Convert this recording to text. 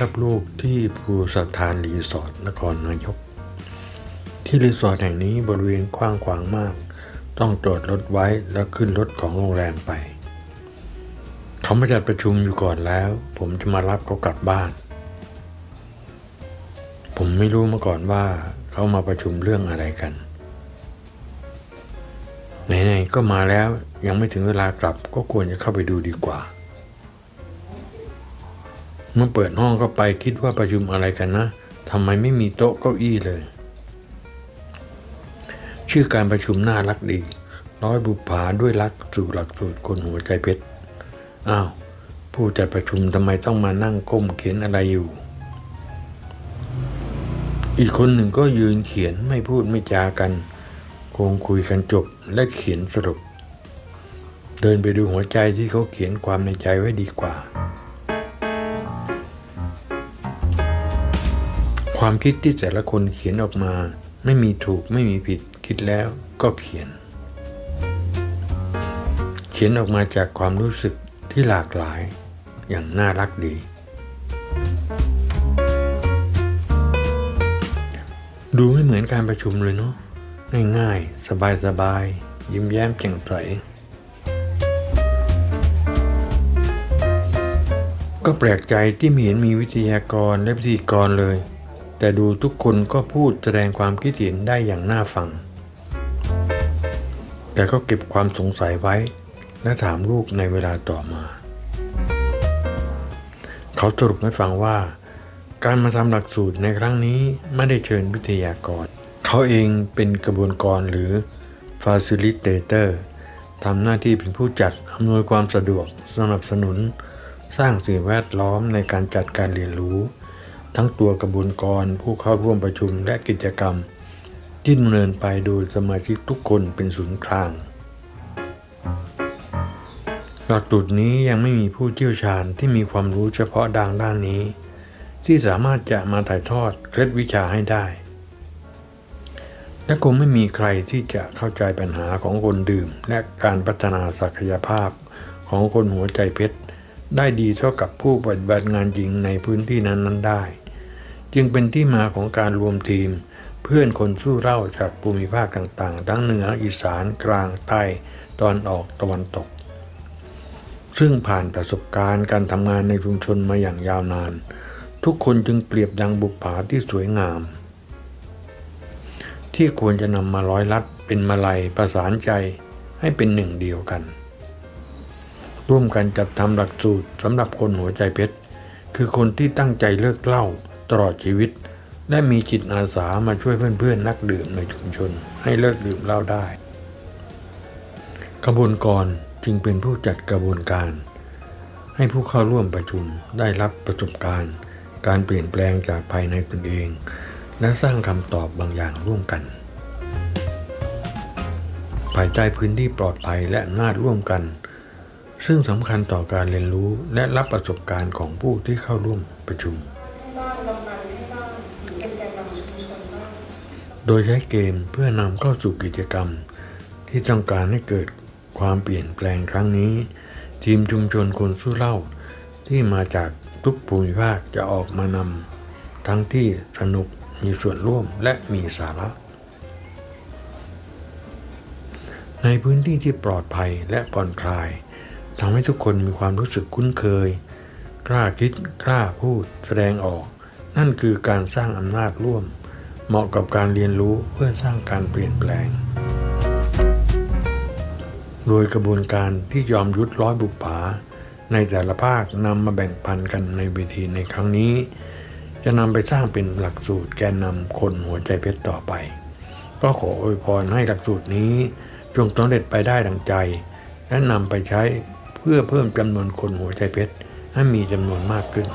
รับลูกที่ภูสถานรีสอร์ทนครนายก ที่รีสอร์ทแห่งนี้บริเวณกว้างขวางมาก ต้องจอดรถไว้แล้วขึ้นรถของโรงแรมไป เขามาจัดประชุมอยู่ก่อนแล้ว ผมจะมารับเขากลับบ้าน ผมไม่รู้มาก่อนว่าเขามาประชุมเรื่องอะไรกันไหนๆก็มาแล้วยังไม่ถึงเวลากลับก็ควรจะเข้าไปดูดีกว่า เมื่อเปิดห้องเข้าไปคิดว่าประชุมอะไรกันนะทำไมไม่มีโต๊ะเก้าอี้เลย ชื่อการประชุมน่ารักดี ร้อยบุปผาด้วยรักสู่หลักสูตรคนหัวใจเพชรอ้าว ผู้จัดประชุมทำไมต้องมานั่งก้มเขียนอะไรอยู่ อีกคนหนึ่งก็ยืนเขียนไม่พูดไม่จากัน คงคุยกันจบและเขียนสรุป เดินไปดูหัวใจที่เขาเขียนความในใจไว้ดีกว่า ความคิดที่แต่ละคนเขียนออกมา ไม่มีถูกไม่มีผิด คิดแล้วก็เขียน เขียนออกมาจากความรู้สึกที่หลากหลาย อย่างน่ารักดี ดูไม่เหมือนการประชุมเลยเนาะง่ายๆ สบายๆ ยิ้มแย้มแจ่มใสก็แปลกใจที่ไม่เห็นมีวิทยากรและพิธีกรเลย แต่ดูทุกคนก็พูดแสดงความคิดเห็นได้อย่างน่าฟัง แต่ก็เก็บความสงสัยไว้ และถามลูกในเวลาต่อมา เขาสรุปให้ฟังว่า การมาทำหลักสูตรในครั้งนี้ไม่ได้เชิญวิทยากร เขาเองเป็นกระบวนกรหรือ Facilitator ทำหน้าที่เป็นผู้จัดอำนวยความสะดวกสนับสนุน สร้างสิ่งแวดล้อมในการจัดการเรียนรู้ ทั้งตัวกระบวนกรผู้เข้าร่วมประชุมและกิจกรรม ที่ดำเนินไปโดยสมาชิกทุกคนเป็นศูนย์กลาง หลักสูตรนี้ยังไม่มีผู้เชี่ยวชาญที่มีความรู้เฉพาะดังด้านนี้ ที่สามารถจะมาถ่ายทอดเคล็ดวิชาให้ได้ และคงไม่มีใครที่จะเข้าใจปัญหาของคนดื่ม และการพัฒนาศักยภาพของคนหัวใจเพชรได้ดีเท่ากับผู้ปฏิบัติงานจริงในพื้นที่นั้นๆได้ จึงเป็นที่มาของการรวมทีม เพื่อนคนสู้เล่าจากภูมิภาคต่างๆ ทั้งเหนืออีสานกลางใต้ตอนออกตะวันตก ซึ่งผ่านประสบการณ์การทำงานในชุมชนมาอย่างยาวนาน ทุกคนจึงเปรียบดังบุปผาที่สวยงาม ที่ควรจะนำมาร้อยลัดเป็นมาลัยประสานใจให้เป็นหนึ่งเดียวกัน ร่วมกันจัดทำหลักสูตรสำหรับคนหัวใจเพชร คือคนที่ตั้งใจเลิกเหล้า ตลอดชีวิตและมีจิตอาสามาช่วยเพื่อนๆ นักดื่มในชุมชน ให้เลิกดื่มเหล้าได้กระบวนกรจึงเป็นผู้จัดกระบวนการ ให้ผู้เข้าร่วมประชุมได้รับประสบการณ์ การเปลี่ยนแปลงจากภายในตนเอง และสร้างคำตอบบางอย่างร่วมกัน ภายใต้พื้นที่ปลอดภัยและอำนาจร่วมกัน ซึ่งสำคัญต่อการเรียนรู้และรับประสบการณ์ของผู้ที่เข้าร่วมประชุม โดยใช้เกมเพื่อนำเข้าสู่กิจกรรม ที่ต้องการให้เกิดความเปลี่ยนแปลงครั้งนี้ ทีมชุมชนคนสู้เล่า ที่มาจากทุกภูมิภาคจะออกมานำทั้งที่สนุกมีส่วนร่วมและมีสาระ ในพื้นที่ที่ปลอดภัยและผ่อนคลายทำให้ทุกคนมีความรู้สึกคุ้นเคย กล้าคิดกล้าพูดแสดงออก นั่นคือการสร้างอำนาจร่วม เหมาะกับการเรียนรู้เพื่อสร้างการเปลี่ยนแปลง โดยกระบวนการที่ยอมยุดร้อยบุปผา ในแต่ละภาคนำมาแบ่งปันกันในเวทีในครั้งนี้ จะนำไปสร้างเป็นหลักสูตรแกนนำคนหัวใจเพชรต่อไป ก็ขออวยพรให้หลักสูตรนี้จงสำเร็จไปได้ดังใจ และนำไปใช้เพื่อเพิ่มจำนวนคนหัวใจเพชรให้มีจำนวนมากขึ้น